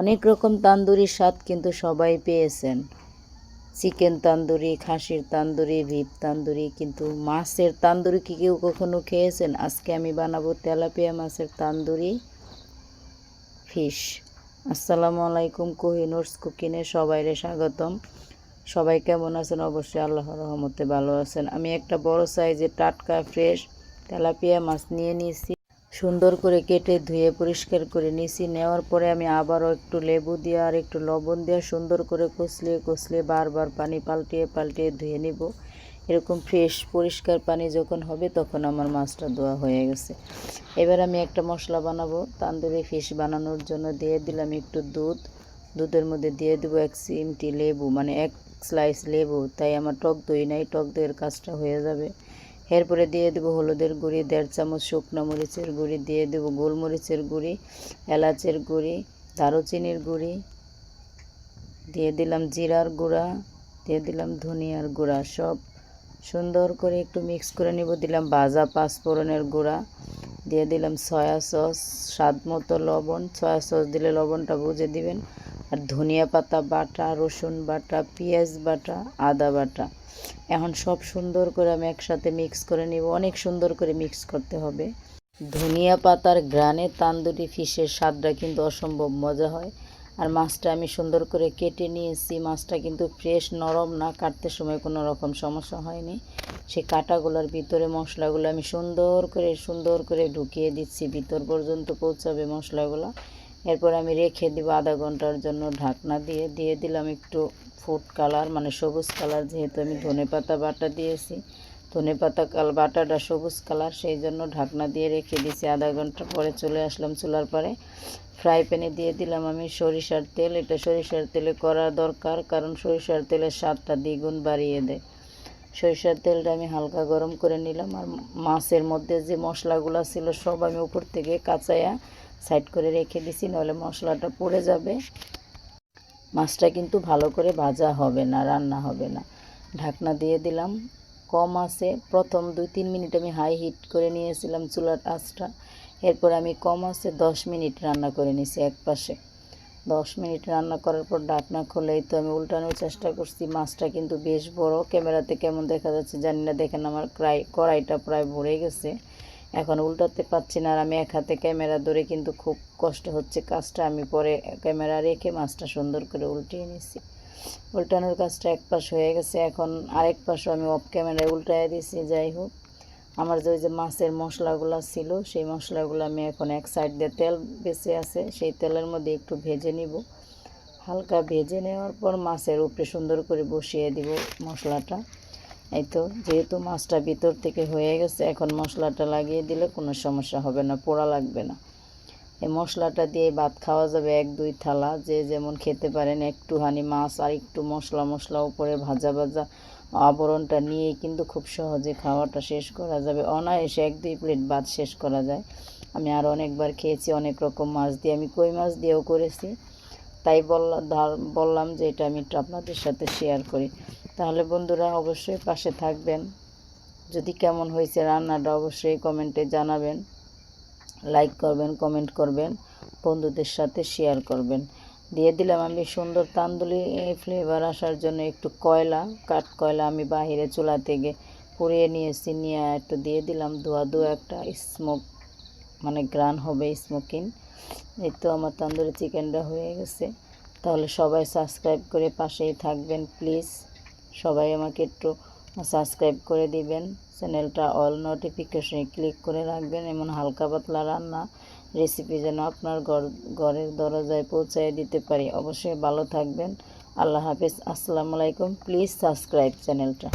অনেক রকম তান্দুরির স্বাদ কিন্তু সবাই পেয়েছেন। চিকেন তান্দুরি, খাসির তান্দুরি ভিপ তান্দুরি, কিন্তু মাছের তান্দুরি কি কেউ কখনো খেয়েছেন? আজকে আমি বানাবো তেলাপিয়া মাছের তান্দুরি ফিশ। আসসালামু আলাইকুম কোহিনুরস কুকিনে সবাইরে স্বাগতম। সবাই কেমন আছেন? অবশ্যই আল্লাহর রহমতে ভালো আছেন। আমি একটা বড় সাইজের টাটকা ফ্রেশ তেলাপিয়া মাছ নিয়ে নিয়েছি। সুন্দর করে কেটে ধুয়ে পরিষ্কার করে নিয়েছি নেওয়ার পরে আমি আবারও একটু লেবু দিয়ে আর একটু লবণ দিয়ে সুন্দর করে কষলিয়ে কষলিয়ে বারবার পানি পাল্টিয়ে পাল্টিয়ে ধুয়ে নিব। এরকম ফ্রেশ পরিষ্কার পানি যখন হবে তখন আমার মাছটা ধোয়া হয়ে গেছে। এবার আমি একটা মশলা বানাবো। তান্দুরি ফিশ বানানোর জন্য দিয়ে দিলাম একটু দুধ। দুধের মধ্যে দিয়ে দেবো এক চিমটি লেবু মানে এক স্লাইস লেবু। তাই আমার টক দই নাই, টক দইয়ের কাজটা হয়ে যাবে। এরপরে দিয়ে দেবো হলুদের গুঁড়ি, দেড় চামচ শুকনো মরিচের গুঁড়ি, দিয়ে দেবো গোলমরিচের গুঁড়ি, এলাচের গুঁড়ি, দারুচিনির গুঁড়ি, দিয়ে দিলাম জিরার গুঁড়া, দিয়ে দিলাম ধনিয়ার গুঁড়া, সব সুন্দর করে একটু মিক্স করে নিব। দিলাম ভাজা পাঁচফোড়নের গুঁড়া, দিয়ে দিলাম সয়া সস, স্বাদ মতো লবণ, সয়া সস দিলে লবণটা বুঝে দিবেন। আর ধনিয়া পাতা বাটা, রসুন বাটা, পেঁয়াজ বাটা, আদা বাটা। এখন সব সুন্দর করে আমি একসাথে মিক্স করে নিব। অনেক সুন্দর করে মিক্স করতে হবে। ধনিয়া পাতার গ্রানে তান্দুরি ফিশের স্বাদটা কিন্তু অসম্ভব মজা হয়। আর মাছটা আমি সুন্দর করে কেটে নিয়েছি। মাছটা কিন্তু ফ্রেশ নরম না, কাটতে সময় কোনো রকম সমস্যা হয়নি। সেই কাটাগুলোর ভিতরে মশলাগুলো আমি সুন্দর করে সুন্দর করে ঢুকিয়ে দিচ্ছি। ভিতর পর্যন্ত পৌঁছাবে মশলাগুলো। এরপর আমি রেখে দিব আধা ঘণ্টার জন্য ঢাকনা দিয়ে দিয়ে দিলাম একটু ফুড কালার মানে সবুজ কালার যেহেতু আমি ধনে পাতা বাটা দিয়েছি। ধনে পাতা কাল, বাটাটা সবুজ কালার, সেই জন্য ঢাকনা দিয়ে রেখে দিয়েছি। আধা ঘণ্টা পরে চলে আসলাম চুলার পরে। ফ্রাই প্যানে দিয়ে দিলাম আমি সরিষার তেল। এটা সরিষার তেলে করা দরকার, কারণ সরিষার তেলের স্বাদটা দ্বিগুণ বাড়িয়ে দেয়। সরিষার তেলটা আমি হালকা গরম করে নিলাম আর মাছের মধ্যে যে মশলাগুলো ছিল সব আমি উপর থেকে কাঁচায়া সাইড করে রেখে দিছি নাহলে মশলাটা পড়ে যাবে। মাছটা কিন্তু ভালো করে ভাজা হবে না, রান্না হবে না। ঢাকনা দিয়ে দিলাম, কম আছে। প্রথম দুই তিন মিনিট আমি হাই হিট করে নিয়েছিলাম চুলার আঁচটা। এরপর আমি কম আছে দশ মিনিট রান্না করে নিয়েছি এক পাশে দশ মিনিট রান্না করার পর ঢাকনা খুলেই তো আমি উল্টানোর চেষ্টা করছি। মাছটা কিন্তু বেশ বড়। ক্যামেরাতে কেমন দেখা যাচ্ছে জানি না। দেখেন আমার ক্রাই কড়াইটা প্রায় ভরে গেছে। এখন উল্টাতে পারছি না আর আমি এক হাতে ক্যামেরা ধরে কিন্তু খুব কষ্ট হচ্ছে কাজটা। আমি পরে ক্যামেরা রেখে মাছটা সুন্দর করে উল্টিয়ে নিছি। উল্টানোর কাজটা এক পাশ হয়ে গেছে। এখন আরেক পাশও আমি অফ ক্যামেরায় উল্টায় দিছি। যাই হোক। আমার যে ওই যে মাছের মশলাগুলো ছিল, সেই মশলাগুলো আমি এখন এক সাইড দিয়ে তেল বেঁচে আছে, সেই তেলের মধ্যে একটু ভেজে নিব। হালকা ভেজে নেওয়ার পর মাছের উপরে সুন্দর করে বসিয়ে দিব মশলাটা। এই তো, যেহেতু মাছটা ভিতর থেকে হয়ে গেছে, এখন মশলাটা লাগিয়ে দিলে কোনো সমস্যা হবে না, পোড়া লাগবে না। এই মশলাটা দিয়ে ভাত খাওয়া যাবে এক, দুই থালা। যে যেমন খেতে পারেন একটুখানি মাছ আর একটু মশলা মশলা উপরে ভাজা ভাজা আবরণটা নিয়ে কিন্তু খুব সহজে খাওয়াটা শেষ করা যাবে। অনায়াসে এক, দুই প্লেট ভাত শেষ করা যায়। আমি আর অনেকবার খেয়েছি, অনেক রকম মাছ দিয়ে। আমি কই মাছ দিয়েও করেছি। তাই বললাম বললাম যে এটা আমি একটু আপনাদের সাথে শেয়ার করি। তাহলে বন্ধুরা অবশ্যই পাশে থাকবেন। যদি কেমন হয়েছে রান্নাটা, অবশ্যই কমেন্টে জানাবেন। লাইক করবেন কমেন্ট করবেন, বন্ধুদের সাথে শেয়ার করবেন। দিয়ে দিলাম আমি সুন্দর তান্দুলি ফ্লেভার আসার জন্য একটু কয়লা, কাঠ কয়লা আমি বাহিরে চুলা থেকে পুড়িয়ে নিয়েছি, নিয়ে একটু দিয়ে দিলাম ধোয়া ধোয়া একটা স্মোক মানে গ্রান হবে স্মোকিং এই তো আমার তান্দুরি চিকেনটা হয়ে গেছে। তাহলে সবাই সাবস্ক্রাইব করে পাশেই থাকবেন প্লিজ সবাই আমাকে একটু সাবস্ক্রাইব করে দিবেন। চ্যানেলটা অল নোটিফিকেশনে ক্লিক করে রাখবেন এমন হালকা পাতলা রান্না রেসিপি যেন আপনার ঘর, ঘরের দরজায় পৌঁছায় দিতে পারি। অবশ্যই ভালো থাকবেন। আল্লাহ হাফিজ। আসসালামু আলাইকুম। প্লিজ সাবস্ক্রাইব চ্যানেলটা।